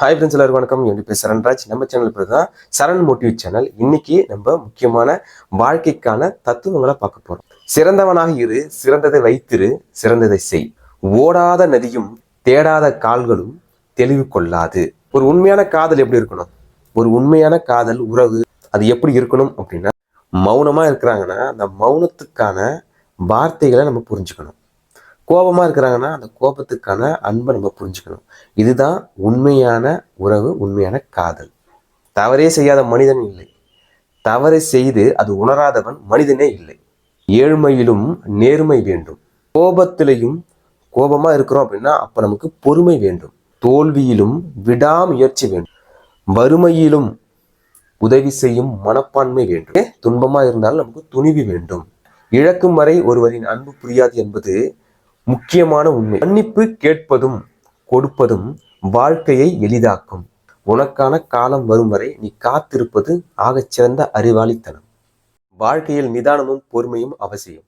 Hi friends எல்லாரும் வணக்கம். என் பேர் சரண்ராஜ் நம்ம சேனல் பேர் தான் சரண் மோட்டிவ் சேனல் இன்னைக்கு நம்ம முக்கியமான வாழ்க்கைக்கான தத்துவங்களை பார்க்க போகிறோம் சிறந்தவனாக இரு சிறந்ததை வைத்திரு சிறந்ததை செய். ஓடாத நதியும் தேடாத கால்களும் தெளிவு கொள்ளாது. ஒரு உண்மையான காதல் எப்படி இருக்கணும்? ஒரு உண்மையான காதல் உறவு அது எப்படி இருக்கணும் அப்படின்னா மௌனமாக இருக்கிறாங்கன்னா அந்த மௌனத்துக்கான வார்த்தைகளை நம்ம புரிஞ்சுக்கணும். கோபமாக இருக்கிறாங்கன்னா அந்த கோபத்துக்கான அன்பை நம்ம புரிஞ்சுக்கணும். இதுதான் உண்மையான உறவு உண்மையான காதல். தவறே செய்யாத மனிதன் இல்லை. தவறை செய்து அது உணராதவன் மனிதனே இல்லை. ஏழ்மையிலும் நேர்மை வேண்டும். கோபத்திலையும் கோபமாக இருக்கிறோம் அப்படின்னா அப்போ நமக்கு பொறுமை வேண்டும். தோல்வியிலும் விடாமுயற்சி வேண்டும். வறுமையிலும் உதவி செய்யும் மனப்பான்மை வேண்டும். துன்பமாக இருந்தாலும் நமக்கு துணிவு வேண்டும். இழக்கும் வரை ஒருவரின் அன்பு புரியாது என்பது முக்கியமான உண்மை. மன்னிப்பு கேட்பதும் கொடுப்பதும் வாழ்க்கையை எளிதாக்கும். உனக்கான காலம் வரும் வரை நீ காத்திருப்பது ஆகச்சிறந்த அறிவாளித்தனம். வாழ்க்கையில் நிதானமும் பொறுமையும் அவசியம்.